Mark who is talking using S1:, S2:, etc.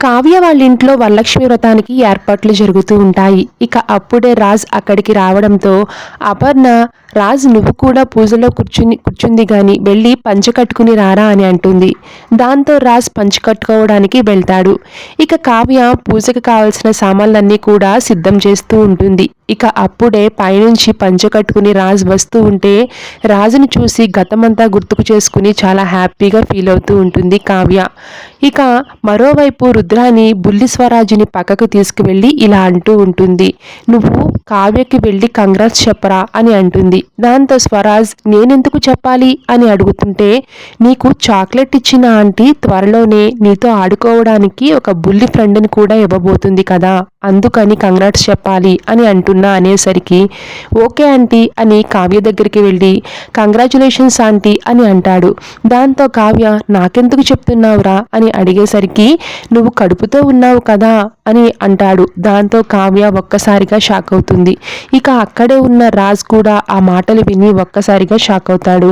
S1: కావ్య వాళ్ళ ఇంట్లో వరలక్ష్మి వ్రతానికి ఏర్పాట్లు జరుగుతూ ఉంటాయి. ఇక అప్పుడే రాజ్ అక్కడికి రావడంతో అపర్ణ రాజ్ నువ్వు కూడా పూజలో కూర్చుని కూర్చుంది గాని వెళ్ళి పంచె కట్టుకుని రారా అని అంటుంది. దాంతో రాజ్ పంచె కట్టుకోవడానికి వెళ్తాడు. ఇక కావ్య పూజకు కావలసిన సామాన్లన్నీ కూడా సిద్ధం చేస్తూ ఉంటుంది. ఇక అప్పుడే పైనుంచి పంచె కట్టుకుని రాజ్ వస్తూ ఉంటే రాజుని చూసి గతమంతా గుర్తుకు చేసుకుని చాలా హ్యాపీగా ఫీల్ అవుతూ ఉంటుంది కావ్య. ఇక మరోవైపు రుద్రాని బుల్లి స్వరాజుని పక్కకు తీసుకువెళ్ళి ఇలా అంటూ ఉంటుంది. నువ్వు కావ్యకి వెళ్ళి కంగ్రాట్స్ చెప్పరా? అని అంటుంది. దాంతో స్వరాజ్ నేనెందుకు చెప్పాలి? అని అడుగుతుంటే నీకు చాక్లెట్ ఇచ్చిన ఆంటీ త్వరలోనే నీతో ఆడుకోవడానికి ఒక బుల్లి ఫ్రెండ్ని కూడా ఇవ్వబోతుంది కదా? అందుకని కంగ్రాట్స్ చెప్పాలి అని అంటున్నా అనేసరికి ఓకే ఆంటీ అని కావ్య దగ్గరికి వెళ్ళి కంగ్రాచులేషన్స్ ఆంటీ అని అంటాడు. దాంతో కావ్య నాకెందుకు చెప్తున్నావురా? అని అడిగేసరికి నువ్వు కడుపుతో ఉన్నావు కదా? అని అంటాడు. దాంతో కావ్య ఒక్కసారిగా షాక్ అవుతుంది. ఇక అక్కడే ఉన్న రాజ్ కూడా ఆ మాటలు విని ఒక్కసారిగా షాక్ అవుతాడు.